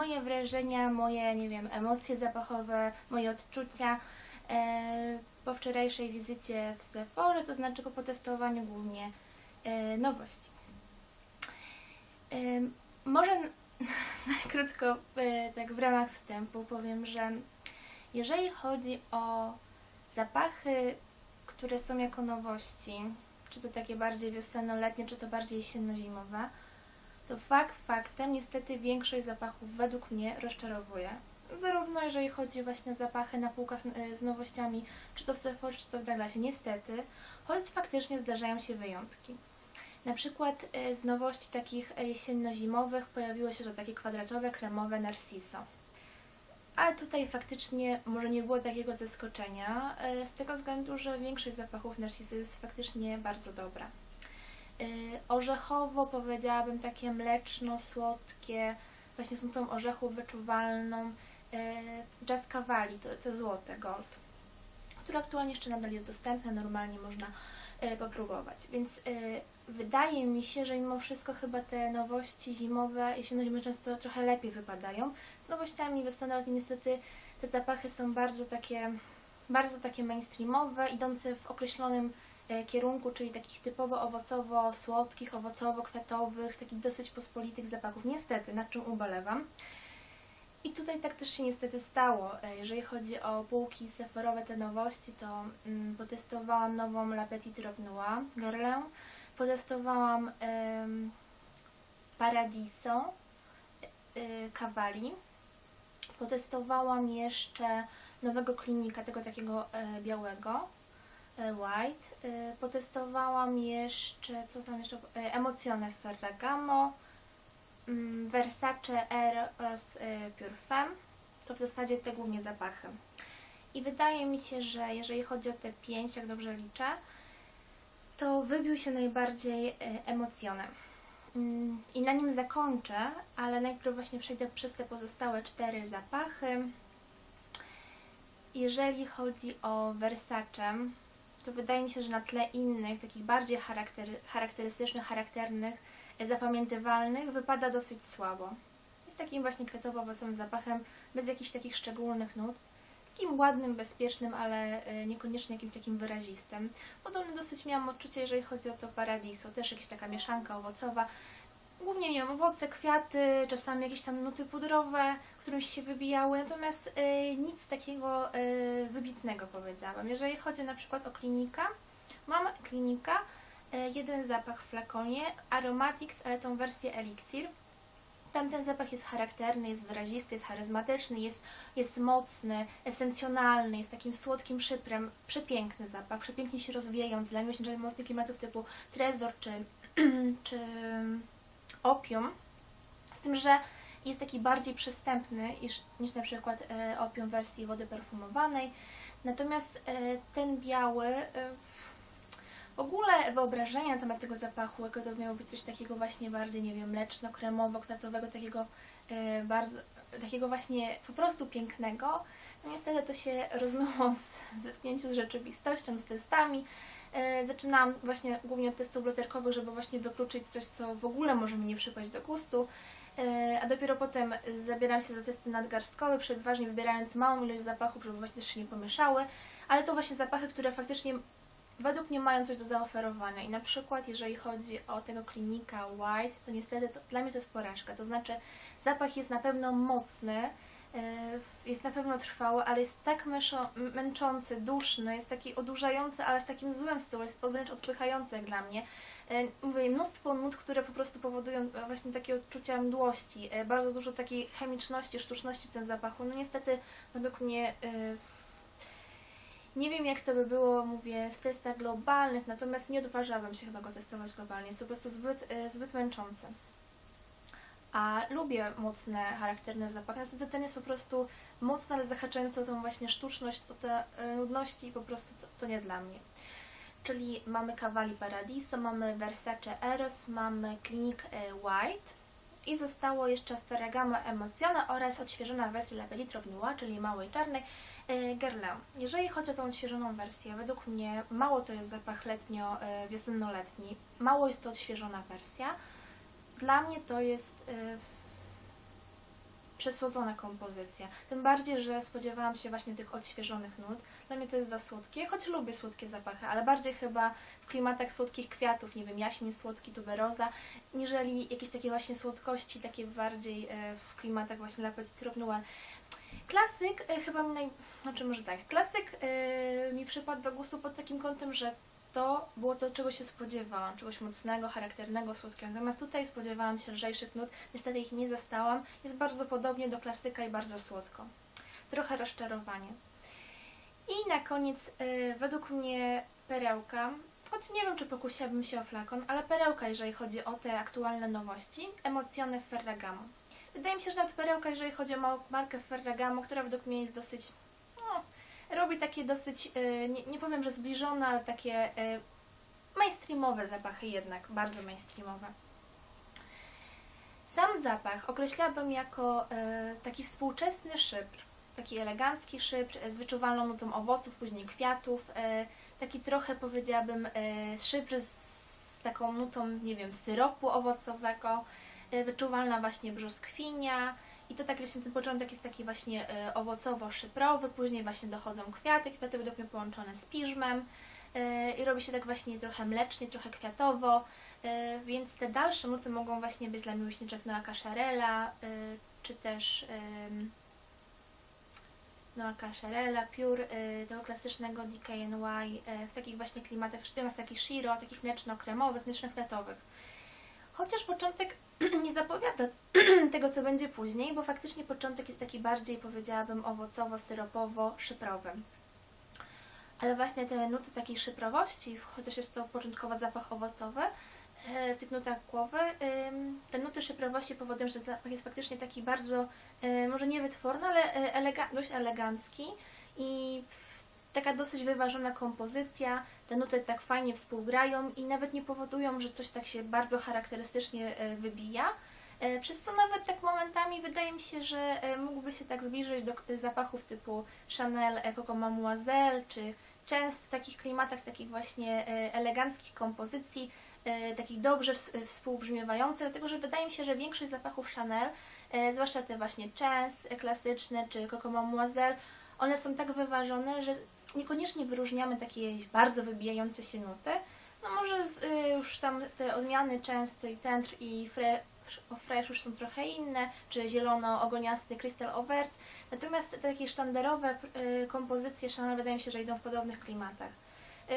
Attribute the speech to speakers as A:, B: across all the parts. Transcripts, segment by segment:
A: moje wrażenia, moje, nie wiem, emocje zapachowe, moje odczucia e, po wczorajszej wizycie w Sephora, to znaczy po potestowaniu głównie e, nowości. E, może n- krótko, e, tak w ramach wstępu powiem, że jeżeli chodzi o zapachy, które są jako nowości, czy to takie bardziej wiosenno-letnie, czy to bardziej jesienno-zimowe, to fakt faktem niestety większość zapachów według mnie rozczarowuje. Zarówno jeżeli chodzi właśnie o zapachy na półkach e, z nowościami, czy to w Sephora, czy to w Douglasie, niestety, choć faktycznie zdarzają się wyjątki. Na przykład e, z nowości takich e, jesienno-zimowych pojawiło się to takie kwadratowe, kremowe Narciso. Ale tutaj faktycznie może nie było takiego zaskoczenia, z tego względu, że większość zapachów Narciso jest faktycznie bardzo dobra. E, Orzechowo powiedziałabym takie mleczno-słodkie, właśnie z tą orzechu wyczuwalną. e, Jazz Cavalli, to, to złote, gold, które aktualnie jeszcze nadal jest dostępne, normalnie można e, popróbować. Więc wydaje mi się, że mimo wszystko chyba te nowości zimowe, jesienno-zimowe często trochę lepiej wypadają. Z nowościami wiosennoletnimi niestety te zapachy są bardzo takie, bardzo takie mainstreamowe, idące w określonym kierunku, czyli takich typowo owocowo-słodkich, owocowo-kwiatowych, takich dosyć pospolitych zapachów. Niestety, nad czym ubolewam. I tutaj tak też się niestety stało. E, Jeżeli chodzi o półki seferowe, te nowości, to mm, potestowałam nową La Petite Robe Noire Guerlain. Potestowałam em, Paradiso y, Cavalli. Potestowałam jeszcze nowego klinika, tego takiego e, białego, e, white. E, potestowałam jeszcze, co tam jeszcze, e, Emocione Ferragamo, mm, Versace Air oraz e, Pure Femme. To w zasadzie te głównie zapachy. I wydaje mi się, że jeżeli chodzi o te pięć, jak dobrze liczę, to wybił się najbardziej e, emocjonem. Mm, I na nim zakończę, ale najpierw właśnie przejdę przez te pozostałe cztery zapachy. Jeżeli chodzi o Versace, to wydaje mi się, że na tle innych, takich bardziej charaktery, charakterystycznych, charakternych, e, zapamiętywalnych, wypada dosyć słabo. Jest takim właśnie kwiatowo-owocowym zapachem, bez jakichś takich szczególnych nut. Takim ładnym, bezpiecznym, ale e, niekoniecznie jakimś takim wyrazistym. Podobne dosyć miałam odczucie, jeżeli chodzi o to Paradiso. Też jakaś taka mieszanka owocowa. Głównie, nie wiem, owoce, kwiaty, czasami jakieś tam nuty pudrowe, którymś się wybijały, natomiast e, nic takiego e, wybitnego powiedziałam. Jeżeli chodzi na przykład o klinika, mam klinika, e, jeden zapach w flakonie, Aromatics, ale tą wersję Elixir. Tamten zapach jest charakterny, jest wyrazisty, jest charyzmatyczny, jest, jest mocny, esencjonalny, jest takim słodkim szyprem. Przepiękny zapach, przepięknie się rozwijający dla miłośniczych mocnych klimatów typu Trezor czy, czy Opium. Z tym, że jest taki bardziej przystępny niż, niż na przykład e, Opium w wersji wody perfumowanej. Natomiast e, ten biały e, w ogóle wyobrażenia na temat tego zapachu, jako to miało być coś takiego właśnie bardziej, nie wiem, mleczno-kremowo-kwiatowego, takiego bardzo, takiego właśnie po prostu pięknego, no niestety to się rozmyło w zetknięciu z rzeczywistością, z testami. E, zaczynałam właśnie głównie od testów bloterkowych, żeby właśnie wykluczyć coś, co w ogóle może mi nie przypaść do gustu. E, a dopiero potem zabieram się za testy nadgarstkowe, przeważnie wybierając małą ilość zapachów, żeby właśnie też się nie pomieszały, ale to właśnie zapachy, które faktycznie według mnie mają coś do zaoferowania. I na przykład jeżeli chodzi o tego klinika White, to niestety to, dla mnie to jest porażka, to znaczy zapach jest na pewno mocny, jest na pewno trwały, ale jest tak męczący, duszny, jest taki odurzający, ale w takim złym stylu, jest wręcz odpychający jak dla mnie. Yy, Mówię, mnóstwo nut, które po prostu powodują e, właśnie takie odczucia mdłości, e, bardzo dużo takiej chemiczności, sztuczności w tym zapachu. No niestety według mnie nie wiem jak to by było, mówię, w testach globalnych, natomiast nie odważałabym się chyba go testować globalnie. Jest po prostu zbyt, e, zbyt męczący. A lubię mocne, charakterne zapachy. Niestety ten jest po prostu mocny, ale zahaczający o tą właśnie sztuczność, o te e, nudności i po prostu to, to nie dla mnie. Czyli mamy Cavalli Paradiso, mamy Versace Eros, mamy Clinique e, White i zostało jeszcze Ferragamo Emocione oraz odświeżona wersja La Robe Noire, czyli małej czarnej, e, Guerlain. Jeżeli chodzi o tą odświeżoną wersję, według mnie mało to jest zapach letnio-wiosennoletni, mało jest to odświeżona wersja. Dla mnie to jest przesłodzona kompozycja. Tym bardziej, że spodziewałam się właśnie tych odświeżonych nut. Dla mnie to jest za słodkie, choć lubię słodkie zapachy, ale bardziej chyba w klimatach słodkich kwiatów, nie wiem, jaśmin słodki, tuberoza, niżeli jakieś takie właśnie słodkości, takie bardziej e, w klimatach właśnie La Petite. Klasyk e, chyba mi naj... Znaczy może tak, klasyk mi przypadł do gustu pod takim kątem, że to było to, czego się spodziewałam, czegoś mocnego, charakternego, słodkiego. Natomiast tutaj spodziewałam się lżejszych nut, niestety ich nie zastałam. Jest bardzo podobnie do klasyka i bardzo słodko. Trochę rozczarowanie. I na koniec, e, według mnie perełka, choć nie wiem, czy pokusiłabym się o flakon, ale perełka, jeżeli chodzi o te aktualne nowości, Emocjone Ferragamo. Wydaje mi się, że nawet perełka, jeżeli chodzi o markę Ferragamo, która według mnie jest dosyć, robi takie dosyć, e, nie, nie powiem, że zbliżone, ale takie e, mainstreamowe zapachy jednak, bardzo mainstreamowe. Sam zapach określałabym jako e, taki współczesny szypr, taki elegancki szypr z wyczuwalną nutą owoców, później kwiatów, taki trochę powiedziałabym szypr z taką nutą, nie wiem, syropu owocowego, wyczuwalna właśnie brzoskwinia i to tak właśnie ten początek jest taki właśnie e, owocowo-szyprowy, później właśnie dochodzą kwiaty, kwiaty mnie połączone z piżmem e, i robi się tak właśnie trochę mlecznie, trochę kwiatowo, e, więc te dalsze nuty mogą właśnie być dla miłośniczek Noa Cacharella, e, czy też Noa Cacharella, Pure, e, tego klasycznego DKNY, w takich właśnie klimatach, zamiast takich shiro, takich mleczno-kremowych, mleczno-kwiatowych. Chociaż początek nie zapowiada tego, co będzie później, bo faktycznie początek jest taki bardziej, powiedziałabym, owocowo-syropowo-szyprowy. Ale właśnie te nuty takiej szyprowości, chociaż jest to początkowo zapach owocowy, e, w tych nutach głowy, te nuty szyprowości powodują, że zapach jest faktycznie taki bardzo, e, może nie wytworny, ale e, elega dość elegancki i taka dosyć wyważona kompozycja, te nuty tak fajnie współgrają i nawet nie powodują, że coś tak się bardzo charakterystycznie e, wybija. E, Przez co nawet tak momentami wydaje mi się, że e, mógłby się tak zbliżyć do zapachów typu Chanel Coco Mademoiselle czy często w takich klimatach, takich właśnie eleganckich kompozycji, takich dobrze współbrzmiewających, dlatego że wydaje mi się, że większość zapachów Chanel, zwłaszcza te właśnie Chance klasyczne czy Coco Mademoiselle, one są tak wyważone, że niekoniecznie wyróżniamy takie bardzo wybijające się nuty. No może z, y, już tam te odmiany często i tętr i fre, fresh już są trochę inne, czy zielono-ogoniasty Crystal Overt. Natomiast te takie sztandarowe y, kompozycje Chanel wydaje mi się, że idą w podobnych klimatach. Y,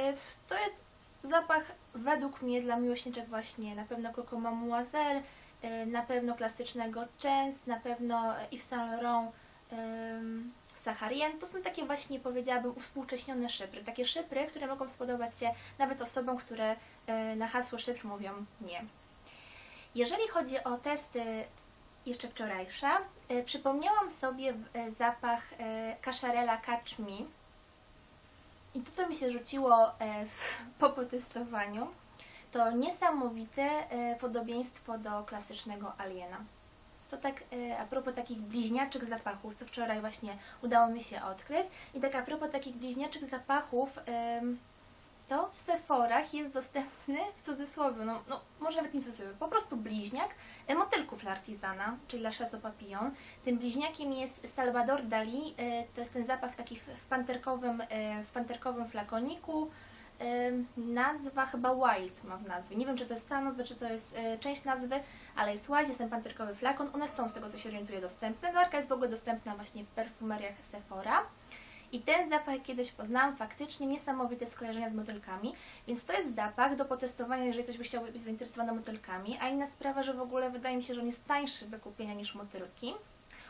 A: to jest zapach według mnie dla miłośniczek właśnie na pewno Coco Mademoiselle, y, na pewno klasycznego Chance, na pewno Yves Saint Laurent ym, Saharien. To są takie właśnie, powiedziałabym, uwspółcześnione szypry. Takie szypry, które mogą spodobać się nawet osobom, które y, na hasło szypr mówią nie. Jeżeli chodzi o testy jeszcze wczorajsze, y, przypomniałam sobie y, zapach Cacharella Catch Me. I to, co mi się rzuciło po potestowaniu, to niesamowite podobieństwo do klasycznego Aliena. To tak e, a propos takich bliźniaczych zapachów, co wczoraj właśnie udało mi się odkryć. I tak a propos takich bliźniaczych zapachów, to w Sephorach jest dostępny w cudzysłowie, no, no może nawet nie cudzysłowie, po prostu bliźniak e, motylków L'Artisana, czyli La Chasse Papillon. Tym bliźniakiem jest Salvador Dali, e, to jest ten zapach taki w, panterkowym, w panterkowym flakoniku. Nazwa chyba Wild ma w nazwie. Nie wiem, czy to jest cała nazwa, czy to jest część nazwy, ale jest Wild, jest ten panterkowy flakon. One są, z tego co się orientuję, dostępne. Marka jest w ogóle dostępna właśnie w perfumeriach Sephora. I ten zapach kiedyś poznałam, faktycznie niesamowite skojarzenia z motylkami, więc to jest zapach do potestowania, jeżeli ktoś by chciał być zainteresowany motylkami. A inna sprawa, że w ogóle wydaje mi się, że on jest tańszy do kupienia niż motylki.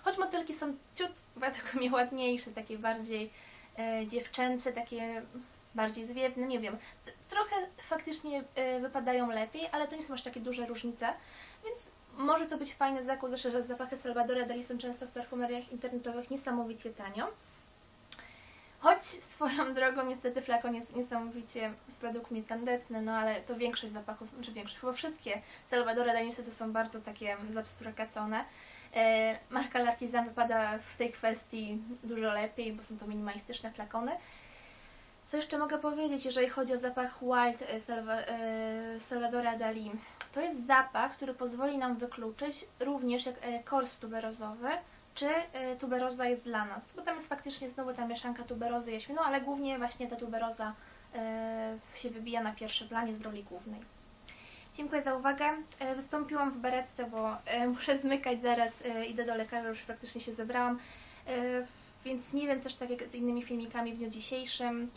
A: Choć motylki są ciut według mnie ładniejsze, takie bardziej e, dziewczęce, takie bardziej zwiewne, nie wiem. Trochę faktycznie e, wypadają lepiej, ale to nie są aż takie duże różnice, więc może to być fajny zakup, zwłaszcza, że zapachy Salvadora Dali są często w perfumeriach internetowych niesamowicie tanio. Choć swoją drogą niestety flakon jest niesamowicie według mnie tandetny, no ale to większość zapachów, czy większość, chyba wszystkie Salvadora Dali niestety są bardzo takie zabsturkacone. E, marka L'Artisan wypada w tej kwestii dużo lepiej, bo są to minimalistyczne flakony. Co jeszcze mogę powiedzieć, jeżeli chodzi o zapach Wild e, e, Salvadora Dali? To jest zapach, który pozwoli nam wykluczyć również jak e, kors tuberozowy czy tuberoza jest dla nas, bo tam jest faktycznie znowu ta mieszanka tuberozy i jaśminu, ale głównie właśnie ta tuberoza się wybija na pierwszy plan, jest w roli głównej. Dziękuję za uwagę. Wystąpiłam w beretce, bo muszę zmykać zaraz, idę do lekarza, już praktycznie się zebrałam, więc nie wiem też tak jak z innymi filmikami w dniu dzisiejszym,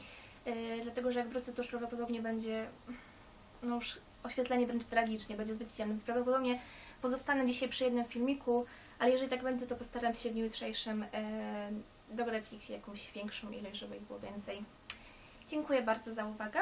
A: e, dlatego że jak wrócę to już prawdopodobnie będzie, no już oświetlenie wręcz tragicznie, będzie zbyt ciemne, prawdopodobnie pozostanę dzisiaj przy jednym filmiku, ale jeżeli tak będzie, to postaram się w dniu jutrzejszym dobrać ich jakąś większą ilość, żeby ich było więcej. Dziękuję bardzo za uwagę.